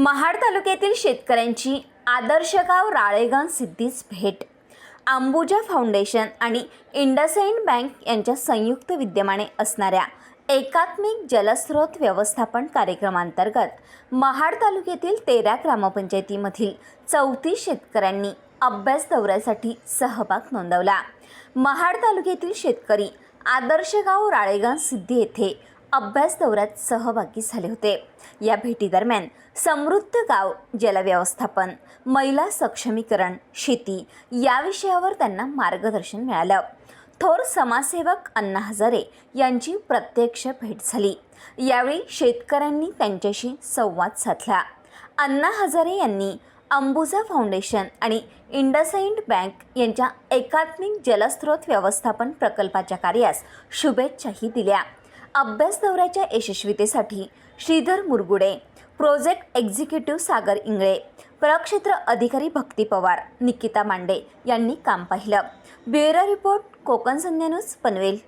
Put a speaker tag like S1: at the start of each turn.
S1: महाड तालुक्यातील शेतकऱ्यांची आदर्शगाव राळेगण सिद्धीस भेट. अंबुजा फाउंडेशन आणि इंडसइंड बँक यांच्या संयुक्त विद्यमाने असणाऱ्या एकात्मिक जलस्रोत व्यवस्थापन कार्यक्रमांतर्गत महाड तालुक्यातील तेरा ग्रामपंचायतीमधील चौतीस शेतकऱ्यांनी अभ्यास दौऱ्यासाठी सहभाग नोंदवला. महाड तालुक्यातील शेतकरी आदर्शगाव राळेगण सिद्धी येथे अभ्यास दौऱ्यात सहभागी झाले होते. या भेटीदरम्यान समृद्ध गाव जलव्यवस्थापन महिला सक्षमीकरण शेती या विषयावर त्यांना मार्गदर्शन मिळालं. थोर समाजसेवक अण्णा हजारे यांची प्रत्यक्ष भेट झाली. यावेळी शेतकऱ्यांनी त्यांच्याशी संवाद साधला. अण्णा हजारे यांनी अंबुजा फाउंडेशन आणि इंडसइंड बँक यांच्या एकात्मिक जलस्रोत व्यवस्थापन प्रकल्पाच्या कार्यास शुभेच्छाही दिल्या. अभ्यास दौऱ्याच्या यशस्वीतेसाठी श्रीधर मुरगुडे प्रोजेक्ट एक्झिक्युटिव्ह सागर इंगळे प्रक्षेत्र अधिकारी भक्ती पवार निकिता मांडे यांनी काम पाहिलं. Bureau report Konkan Sandhya news Panvel.